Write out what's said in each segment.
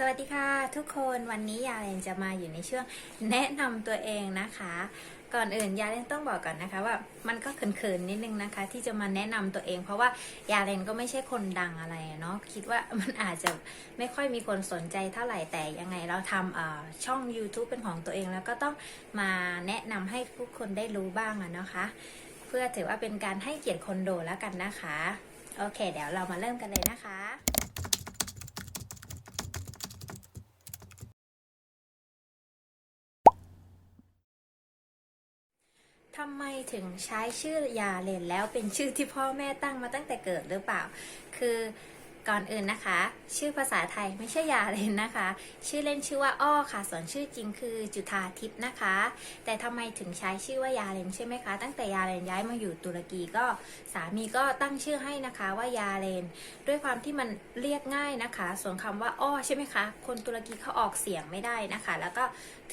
สวัสดีค่ะทุกคนวันนี้ยาเลนจะมาอยู่ในช่วงแนะนำตัวเองนะคะ ก่อนอื่นยาเลนต้องบอกก่อนนะคะว่ามันก็เขินๆนิดนึงนะคะ ที่จะมาแนะนำตัวเอง เพราะว่ายาเลนก็ไม่ใช่คนดังอะไรเนาะคิดว่ามันอาจจะไม่ค่อยมีคนสนใจเท่าไหร่แต่ยังไงเราทำช่อง YouTube เป็นของตัวเอง แล้วก็ต้องมาแนะนำให้ทุกคนได้รู้บ้างอะนะคะ เพื่อถือว่าเป็นการให้เกียรติคนดูแล้วกันนะคะโอเค เดี๋ยวเรามาเริ่มกันเลยนะคะ ทำไมถึงใช้ชื่อยาเลนแล้วเป็นชื่อที่พ่อแม่ตั้งมาตั้งแต่เกิดหรือเปล่า คือ ก่อนอื่นนะคะ ชื่อภาษาไทยไม่ใช่ยาเลนนะคะ ชื่อเล่นชื่อว่าอ้อค่ะ ส่วนชื่อจริงคือจุธาทิพย์นะคะ แต่ทำไมถึงใช้ชื่อว่ายาเลนใช่ไหมคะ ตั้งแต่ยาเลนย้ายมาอยู่ตุรกีก็สามีก็ตั้งชื่อให้นะคะว่ายาเลน ด้วยความที่มันเรียกง่ายนะคะ ส่วนคำว่าอ้อใช่ไหมคะ คนตุรกีเขาออกเสียงไม่ได้นะคะ แล้วก็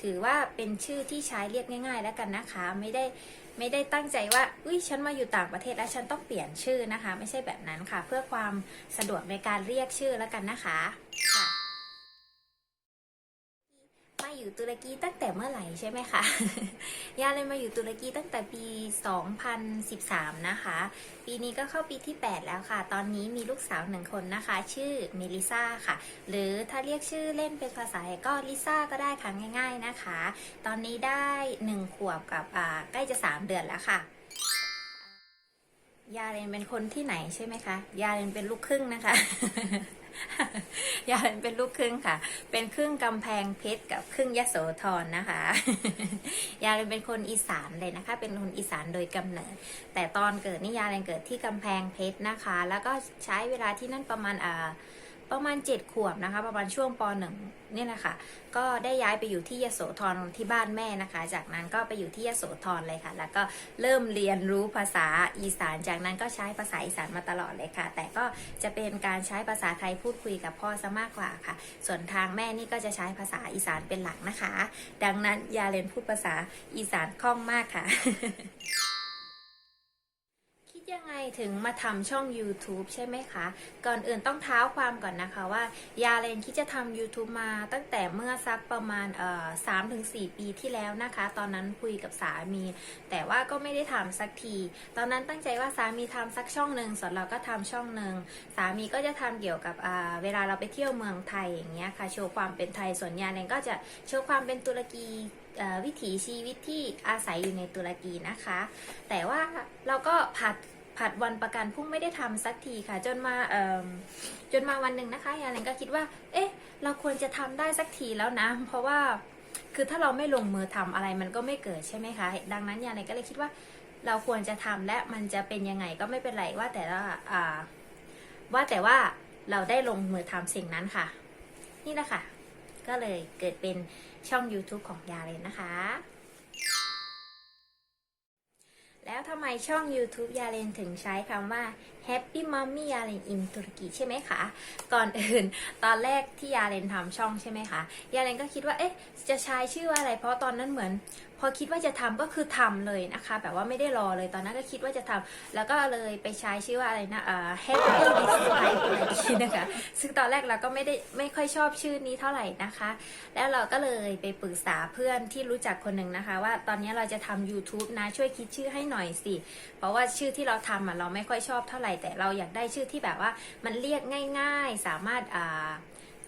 ถือว่าเป็นชื่อที่ใช้เรียกง่าย ๆ แล้วกันนะคะ ไม่ได้ ไม่ได้ตั้งใจว่า อุ้ยฉันมาอยู่ต่างประเทศแล้วฉันต้องเปลี่ยนชื่อนะคะ ไม่ใช่แบบนั้นค่ะ เพื่อความสะดวกในการเรียกชื่อแล้วกันนะคะ อยู่ตุรกีตั้งแต่เมื่อไหร่ใช่ไหมคะยาเลยมาอยู่ตุรกีตั้งแต่ปี 2013 นะคะ ปีนี้ก็เข้าปีที่ 8 แล้วค่ะ ตอนนี้มีลูกสาวหนึ่งคนนะคะ ชื่อเมลิซาค่ะ หรือถ้าเรียกชื่อเล่นเป็นภาษาไทยก็ลิซ่าก็ได้ค่ะง่าย ๆนะคะ ตอนนี้ได้ 1 ขวบกับอ่าใกล้จะ 3 เดือนแล้วค่ะยาเรนเป็นคนที่ไหนใช่ไหมคะ ยาเรนเป็นลูกครึ่งนะคะ ยาเรนเป็นลูกครึ่งค่ะ เป็นครึ่งกำแพงเพชรกับครึ่งยโสธรนะคะ ยาเรนเป็นคนอีสานเลยนะคะ เป็นคนอีสานโดยกำเนิด แต่ตอนเกิดนี่ยาเรนเกิดที่กำแพงเพชรนะคะ แล้วก็ใช้เวลาที่นั่นประมาณอ่า ประมาณ 7 ขวบนะคะ ประมาณช่วงป .1 เนี่ยแหละค่ะก็ได้ย้ายไปอยู่ที่ยโสธรที่บ้านแม่นะคะ จากนั้นก็ไปอยู่ที่ยโสธรเลยค่ะ แล้วก็เริ่มเรียนรู้ภาษาอีสาน จากนั้นก็ใช้ภาษาอีสานมาตลอดเลยค่ะ แต่ก็จะเป็นการใช้ภาษาไทยพูดคุยกับพ่อซะมากกว่าค่ะ ส่วนทางแม่นี่ก็จะใช้ภาษาอีสานเป็นหลักนะคะ ดังนั้นยาเลนพูดภาษาอีสานคล่องมากค่ะ ถึงมาทำช่อง YouTube ใช่ไหมคะ ก่อนอื่นต้องเท้าความก่อนนะคะว่ายาเลนคิดจะทำ YouTube มาตั้งแต่เมื่อสักประมาณเอ่อสามถึงสี่ปีที่แล้วนะคะ ตอนนั้นคุยกับสามี แต่ว่าก็ไม่ได้ทำสักที ตอนนั้นตั้งใจว่าสามีทำสักช่องหนึ่งส่วนเราก็ทำช่องหนึ่งสามีก็จะทำเกี่ยวกับอ่าเวลาเราไปเที่ยวเมืองไทยอย่างเงี้ยค่ะโชว์ความเป็นไทยส่วนยาเลนก็จะโชว์ความเป็นตุรกีวิถีชีวิตที่อาศัยอยู่ในตุรกีนะคะ แต่ว่าเราก็ผัด ผัดวันประกันพรุ่งไม่ได้ทำสักทีค่ะ จนมาเอ่อจนมาวันหนึ่งนะคะยาเลนก็คิดว่า เอ๊ะ เราควรจะทำได้สักทีแล้วนะ เพราะว่าคือถ้าเราไม่ลงมือทำอะไรมันก็ไม่เกิดใช่ไหมคะ ดังนั้นยาเลนก็เลยคิดว่าเราควรจะทำและมันจะเป็นยังไงก็ไม่เป็นไรว่าแต่ว่าอ่าว่าแต่ว่าเราได้ลงมือทำสิ่งนั้นค่ะ นี่แหละค่ะ ก็เลยเกิดเป็นช่อง YouTube ของยาเลนนะคะ แล้วทำไมช่อง YouTube ยาเลนถึงใช้คำว่า Happy Mommy ยาเลน in ตุรกีใช่ไหมคะ ก่อนอื่นตอนแรกที่ยาเลนทำช่องใช่ไหมคะยาเลนก็คิดว่าเอ๊ะจะใช้ชื่อว่าอะไร เพราะตอนนั้นเหมือน พอคิดว่าจะทำก็คือทำเลยนะคะ แบบว่าไม่ได้รอเลยตอนนั้นก็คิดว่าจะทำแล้วก็เลยไปใช้ชื่อว่าอะไรนะเอ่อ Happy Dislike ตุรกีนะคะ ซึ่งตอนแรกเราก็ไม่ได้ไม่ค่อยชอบชื่อนี้เท่าไหร่นะคะ แล้วเราก็เลยไปปรึกษาเพื่อนที่รู้จักคนหนึ่งนะคะ ว่าตอนนี้เราจะทำ YouTube นะช่วยคิดชื่อให้หน่อยสิเพราะว่าชื่อที่เราทำอะเราไม่ค่อยชอบเท่าไหร่แต่เราอยากได้ชื่อที่แบบว่ามันเรียกง่าย ๆ สามารถ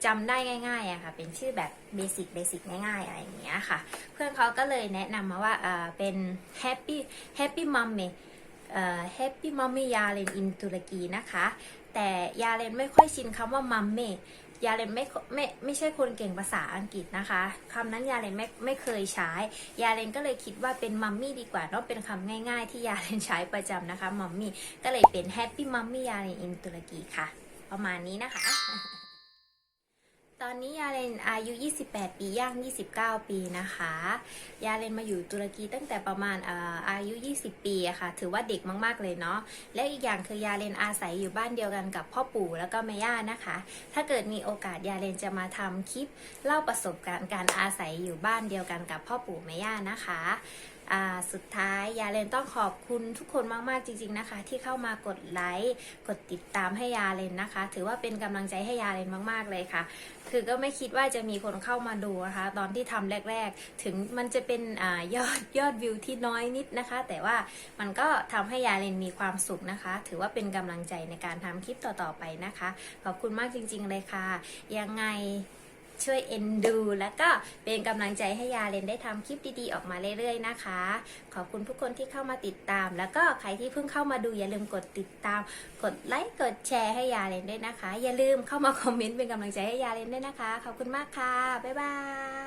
จำได้ง่ายๆอะค่ะ เป็นชื่อแบบเบสิกเบสิกง่ายๆ อะไรอย่างเงี้ยค่ะ เพื่อนเขาก็เลยแนะนำมาว่าเป็น Happy Happy Mommy Happy Mommy ยาเลน in ตุรกีนะคะ แต่ยาเลนไม่ค่อยชินคำว่า Mommy ยาเลนไม่ไม่ไม่ใช่คนเก่งภาษาอังกฤษนะคะคำนั้นยาเลนไม่ไม่เคยใช้ ยาเลนก็เลยคิดว่าเป็นมัมมี่ดีกว่าเนาะเป็นคำง่ายๆ ที่ยาเลนใช้ประจำนะคะมัมมี่ก็เลยเป็นแฮปปี้มัมมี่ยาเลนอินตุรกีค่ะ ประมาณนี้นะคะ ตอนนี้ยาเลนอายุ 28 ปีย่าง 29 ปีนะคะ ยาเลนมาอยู่ตุรกีตั้งแต่ประมาณอายุ 20 ปีอะค่ะ ถือว่าเด็กมาก ๆ เลยเนาะ และอีกอย่างคือยาเลนอาศัยอยู่บ้านเดียวกันกับพ่อปู่แล้วก็แม่ย่านะคะ ถ้าเกิดมีโอกาสยาเลนจะมาทำคลิปเล่าประสบการณ์การอาศัยอยู่บ้านเดียวกันกับพ่อปู่แม่ย่านะคะ สุดท้ายยาเลนต้องขอบคุณทุกคนมากๆจริง ๆนะคะ ที่เข้ามากดไลค์กดติดตามให้ยาเลนนะคะ ถือว่าเป็นกำลังใจให้ยาเลนมากๆเลยค่ะ คือก็ไม่คิดว่าจะมีคนเข้ามาดูนะคะ ตอนที่ทำแรก ๆ ถึงมันจะเป็นอยอดยอดวิวที่น้อยนิดนะคะ แต่ว่ามันก็ทำให้ยาเลนมีความสุขนะคะ ถือว่าเป็นกำลังใจในการทำคลิปต่อๆไปนะคะ ขอบคุณมากจริง ๆ เลยค่ะ ยังไง ช่วยเอ็นดู แล้วก็เป็นกำลังใจให้ยาเลนได้ทำคลิปดีๆออกมาเรื่อยๆนะคะ ขอบคุณทุกคนที่เข้ามาติดตาม แล้วก็ใครที่เพิ่งเข้ามาดูอย่าลืมกดติดตาม กดไลค์กดแชร์ให้ยาเลนด้วยนะคะ อย่าลืมเข้ามาคอมเมนต์เป็นกำลังใจให้ยาเลนด้วยนะคะ ขอบคุณมากค่ะบ๊ายบาย